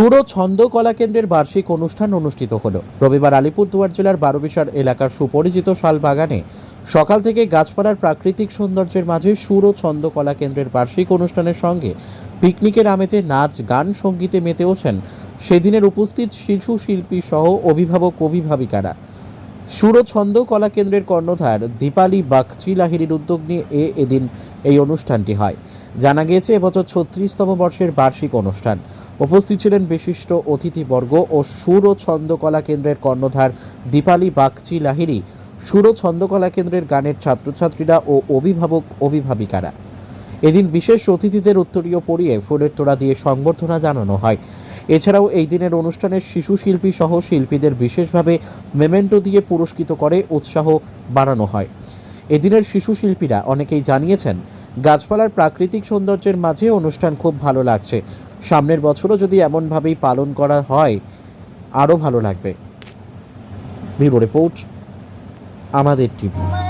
সুর ছন্দ কলা কেন্দ্রের বার্ষিক অনুষ্ঠান অনুষ্ঠিত হল। রবিবার আলিপুরদুয়ার জেলার বারোবিশার এলাকার সুপরিচিত শালবাগানে সকাল থেকে গাছপালার প্রাকৃতিক সৌন্দর্যের মাঝে সুর ও ছন্দ কলা কেন্দ্রের বার্ষিক অনুষ্ঠানের সঙ্গে পিকনিকের আমেজে নাচ, গান, সঙ্গীতে মেতে ওঠেন সেদিনের উপস্থিত শিশু শিল্পী সহ অভিভাবক অভিভাবিকারা। সুর ছন্দ কলা কেন্দ্রের কর্ণধার দীপালি বাগচি লাহিড়ির উদ্যোগ নিয়ে এ এদিন এই অনুষ্ঠানটি হয়। জানা গিয়েছে, এবছর ছত্রিশতম বর্ষের বার্ষিক অনুষ্ঠান। উপস্থিত ছিলেন বিশিষ্ট অতিথিবর্গ ও সুর ও ছন্দকলা কেন্দ্রের কর্ণধার দীপালি বাগচি লাহিড়ি সুর ও ছন্দকলা কেন্দ্রের গানের ছাত্রছাত্রীরা ও অভিভাবক অভিভাবিকারা এদিন বিশেষ অতিথিদের উত্তরীয় পরিয়ে ফুলের তোড়া দিয়ে সংবর্ধনা জানানো হয়। এছাড়াও এই দিনের অনুষ্ঠানের শিশু শিল্পী সহ শিল্পীদের বিশেষভাবে মেমেন্টো দিয়ে পুরস্কৃত করে উৎসাহ বাড়ানো হয়। এদিনের শিশু শিল্পীরা অনেকেই জানিয়েছেন, গাছপালার প্রাকৃতিক সৌন্দর্যের মাঝে অনুষ্ঠান খুব ভালো লাগছে। সামনের বছরও যদি এমনভাবেই পালন করা হয়, আরও ভালো লাগবে। ব্যুরো রিপোর্ট, আমাদের টিভি।